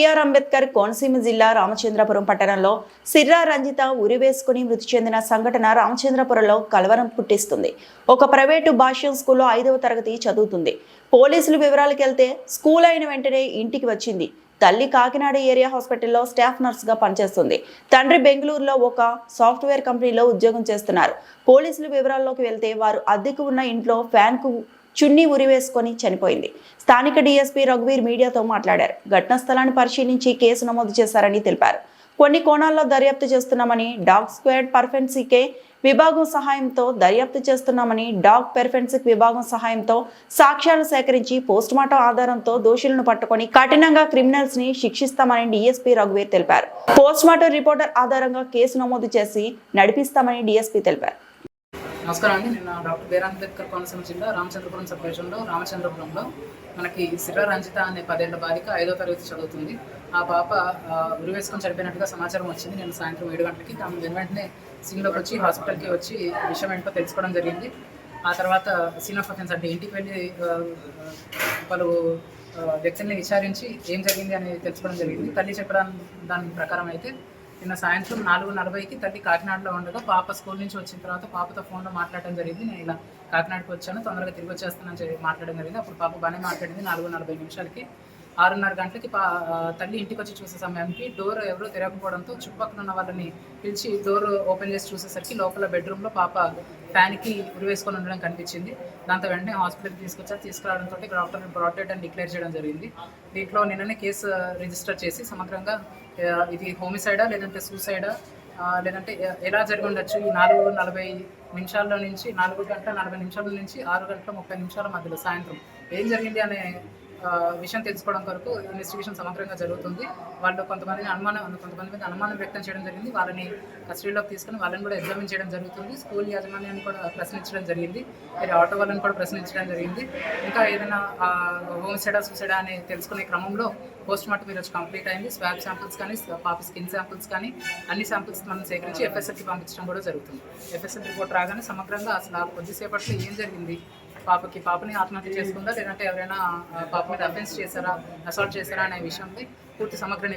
BR Ambedkar Konaseema జిల్లా రామచంద్రపురం పట్టణంలో సిర్రా రంజిత ఉరివేసుకుని మృతి చెందిన సంఘటన రామచంద్రపురంలో కలవరం పుట్టిస్తుంది. ఒక ప్రైవేటు భాష్యం స్కూల్లో ఐదవ తరగతి చదువుతుంది. పోలీసులు వివరాలకు వెళ్తే స్కూల్ అయిన వెంటనే ఇంటికి వచ్చింది. తల్లి కాకినాడ ఏరియా హాస్పిటల్లో స్టాఫ్ నర్స్గా పనిచేస్తుంది. తండ్రి బెంగళూరులో ఒక సాఫ్ట్వేర్ కంపెనీలో ఉద్యోగం చేస్తున్నారు. పోలీసులు వివరాల్లోకి వెళ్తే వారు అద్దెకు ఉన్న ఇంట్లో ఫ్యాన్కు చున్నీ ఉరివేసుకొని చనిపోయింది. స్థానిక డీఎస్పీ రఘువీర్ మీడియాతో మాట్లాడారు. ఘటనా స్థలాన్ని పరిశీలించి కేసు నమోదు చేశారని తెలిపారు. కొన్ని కోణాల్లో దర్యాప్తు చేస్తున్నామని డాగ్ స్క్వాడ్ పర్ఫెన్సీకే విభాగం సహాయంతో దర్యాప్తు చేస్తున్నామని డాగ్ పెర్ఫెన్సిక్ విభాగం సహాయంతో సాక్ష్యాలు సేకరించి పోస్టుమార్టం ఆధారంతో దోషులను పట్టుకొని కఠినంగా క్రిమినల్స్ని శిక్షిస్తామని డీఎస్పీ రఘువీర్ తెలిపారు. పోస్టుమార్టం రిపోర్టర్ ఆధారంగా కేసు నమోదు చేసి నడిపిస్తామని డీఎస్పీ తెలిపారు. నమస్కారం అండి. నేను డాక్టర్ బీర్ అంబేద్కర్ కోనసీమ జిల్లా రామచంద్రపురం సబ్డివిజన్లో రామచంద్రపురంలో. మనకి సిర్ర రంజిత అనే పదేళ్ళ బాలిక ఐదో తరగతి చదువుతుంది. ఆ పాప ఆ, వేసుకొని చనిపోయినట్టుగా సమాచారం వచ్చింది. నేను సాయంత్రం ఏడు గంటలకి తాము వెను వెంటనే సీన్లోకి వచ్చి హాస్పిటల్కి వచ్చి విషయం ఏంటో తెలుసుకోవడం జరిగింది. ఆ తర్వాత సీన్ ఆఫ్ అఫెన్స్ అంటే ఇంటికి వెళ్ళి పలు వ్యక్తుల్ని విచారించి ఏం జరిగింది అని తెలుసుకోవడం జరిగింది. తల్లి చెప్పడం దాని ప్రకారం అయితే నిన్న సాయంత్రం నాలుగు నలభైకి తల్లి కాకినాడలో ఉండగా పాప స్కూల్ నుంచి వచ్చిన తర్వాత పాపతో ఫోన్లో మాట్లాడడం జరిగింది. నేను ఇలా కాకినాడకి వచ్చాను తొందరగా తిరిగి వచ్చేస్తానని మాట్లాడడం జరిగింది. అప్పుడు పాప బాగానే మాట్లాడింది. నాలుగు నలభై నిమిషాలకి ఆరున్నర గంటలకి పా తల్లి ఇంటికి వచ్చి చూసే సమయానికి డోర్ ఎవరో తెరకపోవడంతో చుట్టుపక్కల ఉన్న వాళ్ళని పిలిచి డోర్ ఓపెన్ చేసి చూసేసరికి లోపల బెడ్రూమ్లో పాప ఫ్యాన్కి ఉరి వేసుకొని ఉండడం కనిపించింది. దాంతో వెంటనే హాస్పిటల్కి తీసుకొచ్చారు. తీసుకురావడంతో డాక్టర్ బ్రాడ్ అని డిక్లేర్ చేయడం జరిగింది. దీంట్లో నిన్ననే కేసు రిజిస్టర్ చేసి సమగ్రంగా ఇది హోమిసైడా లేదంటే సూసైడా లేదంటే ఎలా జరిగి ఉండొచ్చు? ఈ నాలుగు నలభై నిమిషాల్లో నుంచి నాలుగు గంటల నలభై నిమిషాల నుంచి ఆరు గంటల ముప్పై నిమిషాల మధ్యలో సాయంత్రం ఏం జరిగింది అనే విషయం తెలుసుకోవడం కొరకు ఇన్వెస్టిగేషన్ సమగ్రంగా జరుగుతుంది. వాళ్ళు కొంతమంది అనుమానం కొంతమంది మీద అనుమానం వ్యక్తం చేయడం జరిగింది. వాళ్ళని కస్టడీలోకి తీసుకుని వాళ్ళని కూడా ఎగ్జామిన్ చేయడం జరుగుతుంది. స్కూల్ యాజమాన్యాన్ని కూడా ప్రశ్నించడం జరిగింది. మరి ఆటో వాళ్ళని కూడా ప్రశ్నించడం జరిగింది. ఇంకా ఏదైనా హోమ్ సైడా సూసైడా అని తెలుసుకునే క్రమంలో పోస్ట్ మార్టం ఈరోజు కంప్లీట్ అయింది. స్వాబ్ శాంపిల్స్ కానీ పాప స్కిన్ శాంపిల్స్ కానీ అన్ని శాంపిల్స్ మనం సేకరించి ఎఫ్ఎస్ఎల్కి పంపించడం కూడా జరుగుతుంది. ఎఫ్ఎస్ఎల్ రిపోర్ట్ రాగానే సమగ్రంగా అసలు కొద్దిసేపట్లో ఏం జరిగింది? పాపకి పాపని ఆత్మహత్య చేసుకుందా? లేదంటే ఎవరైనా పాప మీద అఫెన్స్ చేశారా? అసాల్ట్ చేశారా? అనే విషయంపై పూర్తి సమగ్ర